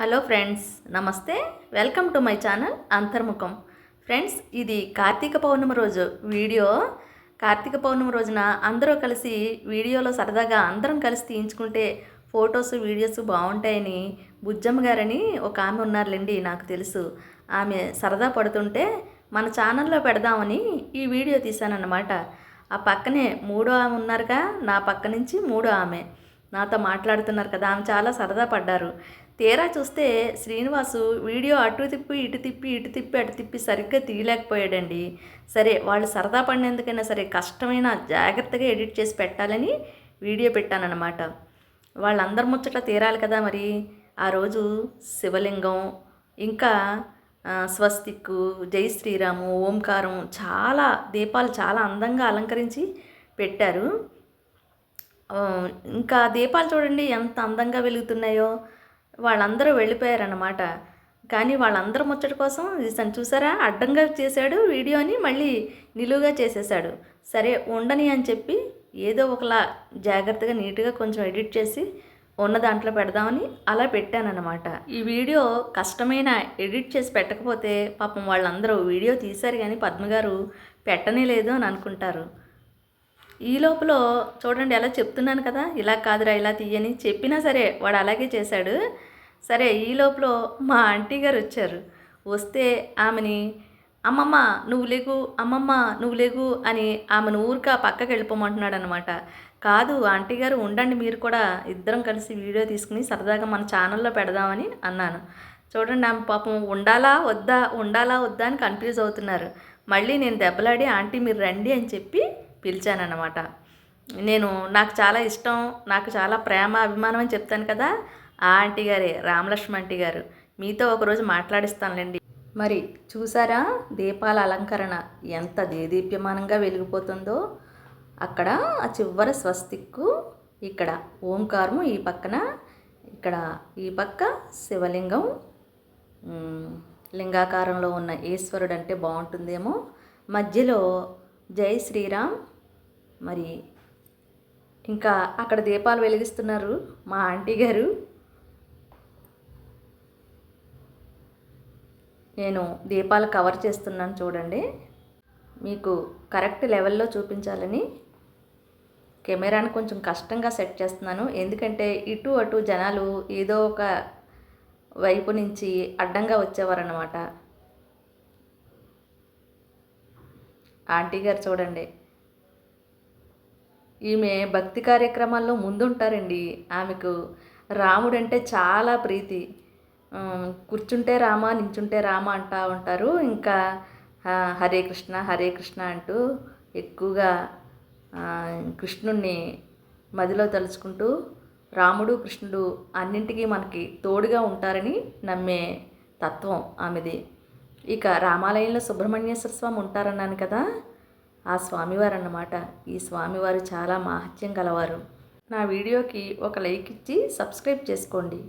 Hello friends నమస్తే. Welcome to my channel Antarmukham. Friends ఇది కార్తీక పౌర్ణమి రోజు వీడియో. కార్తీక పౌర్ణమి రోజున అందరూ కలిసి వీడియోలో సరదాగా అందరం కలిసి తీయించుకుంటే ఫొటోస్ వీడియోస్ బాగుంటాయని బుజ్జమ్మ గారని ఒక ఆమె ఉన్నారులేండి నాకు తెలుసు. ఆమె సరదా పడుతుంటే మన ఛానల్లో పెడదామని ఈ వీడియో తీశానన్నమాట. ఆ పక్కనే మూడో ఆమె ఉన్నారుగా నా పక్క నుంచి మూడో ఆమె. నాతో మాట్లాడుతున్నారు కదా ఆమె చాలా సరదా పడ్డారు. తీరా చూస్తే శ్రీనివాసు వీడియో అటు తిప్పి ఇటు తిప్పి ఇటు తిప్పి అటు తిప్పి సరిగ్గా తీయలేకపోయాడండి. సరే వాళ్ళు సరదా పడినందుకైనా సరే కష్టమైన జాగ్రత్తగా ఎడిట్ చేసి పెట్టాలని వీడియో పెట్టానన్నమాట. వాళ్ళందరి ముచ్చట తీరాలి కదా మరి. ఆ రోజు శివలింగం ఇంకా స్వస్తిక్కు జై శ్రీరాము ఓంకారం చాలా దీపాలు చాలా అందంగా అలంకరించి పెట్టారు. ఇంకా దీపాలు చూడండి ఎంత అందంగా వెలుగుతున్నాయో. వాళ్ళందరూ వెళ్ళిపోయారన్నమాట. కానీ వాళ్ళందరూ ముచ్చట కోసం తను చూసారా? అడ్డంగా చేశాడు వీడియోని మళ్ళీ నిలువుగా చేసేసాడు సరే ఉండని అని చెప్పి ఏదో ఒకలా జాగ్రత్తగా నీట్గా కొంచెం ఎడిట్ చేసి ఉన్న దాంట్లో పెడదామని అలా పెట్టానన్నమాట. ఈ వీడియో కష్టమైన ఎడిట్ చేసి పెట్టకపోతే పాపం వాళ్ళందరూ వీడియో తీశారు కానీ పద్మగారు పెట్టనే లేదు అని అనుకుంటారు. ఈ లోపల చూడండి ఎలా చెప్తున్నాను కదా? ఇలా కాదురా ఇలా తీయని చెప్పినా సరే వాడు అలాగే చేశాడు. సరే ఈ లోపల మా ఆంటీ గారు వచ్చారు. వస్తే ఆమెని అమ్మమ్మ నువ్వు లేగు అమ్మమ్మ నువ్వు లేగు అని ఆమెను ఊరిక పక్కకి వెళ్ళిపోమంటున్నాడు అనమాట కాదు ఆంటీ గారు ఉండండి మీరు కూడా ఇద్దరం కలిసి వీడియో తీసుకుని సరదాగా మన ఛానల్లో పెడదామని అన్నాను. చూడండి ఆమె పాపం ఉండాలా వద్దా ఉండాలా వద్దా అని కన్ఫ్యూజ్ అవుతున్నారు. మళ్ళీ నేను దెబ్బలాడి ఆంటీ మీరు రండి అని చెప్పి పిలిచానమాట నేను నాకు చాలా ఇష్టం నాకు చాలా ప్రేమ అభిమానం అని చెప్తాను కదా ఆ ఆంటీ గారే రామలక్ష్మి ఆంటీ గారు మీతో ఒకరోజు మాట్లాడిస్తానులేండి. మరి చూసారా దీపాల అలంకరణ ఎంత దేదీప్యమానంగా వెలిగిపోతుందో? అక్కడ ఆ చివరి స్వస్తిక్కు ఇక్కడ ఓంకారము ఈ పక్కన ఇక్కడ ఈ పక్క శివలింగం. లింగాకారంలో ఉన్న ఈశ్వరుడు అంటే బాగుంటుందేమో. మధ్యలో జై శ్రీరామ్. మరి ఇంకా అక్కడ దీపాలు వెలిగిస్తున్నారు మా ఆంటీ గారు. నేను దీపాలు కవర్ చేస్తున్నాను చూడండి. మీకు కరెక్ట్ లెవెల్లో చూపించాలని కెమెరాను కొంచెం కష్టంగా సెట్ చేస్తున్నాను. ఎందుకంటే ఇటు అటు జనాలు ఏదో ఒక వైపు నుంచి అడ్డంగా వచ్చేవారన్నమాట. ఆంటీ గారు చూడండి. ఈమె భక్తి కార్యక్రమాల్లో ముందుంటారండి. ఆమెకు రాముడంటే చాలా ప్రీతి. కూర్చుంటే రామ నించుంటే రామ అంటూ ఉంటారు. ఇంకా హరే కృష్ణ హరే కృష్ణ అంటూ ఎక్కువగా కృష్ణుణ్ణి మదిలో తలుచుకుంటూ రాముడు కృష్ణుడు అన్నింటికీ మనకి తోడుగా ఉంటారని నమ్మే తత్వం ఆమెది. ఇక రామాలయంలో సుబ్రహ్మణ్యేశ్వర స్వామి ఉంటారన్నాను కదా ఆ స్వామివారు అన్నమాట ఈ స్వామివారు చాలా మాహత్యం గలవారు. నా వీడియోకి ఒక లైక్ ఇచ్చి సబ్స్క్రైబ్ చేసుకోండి.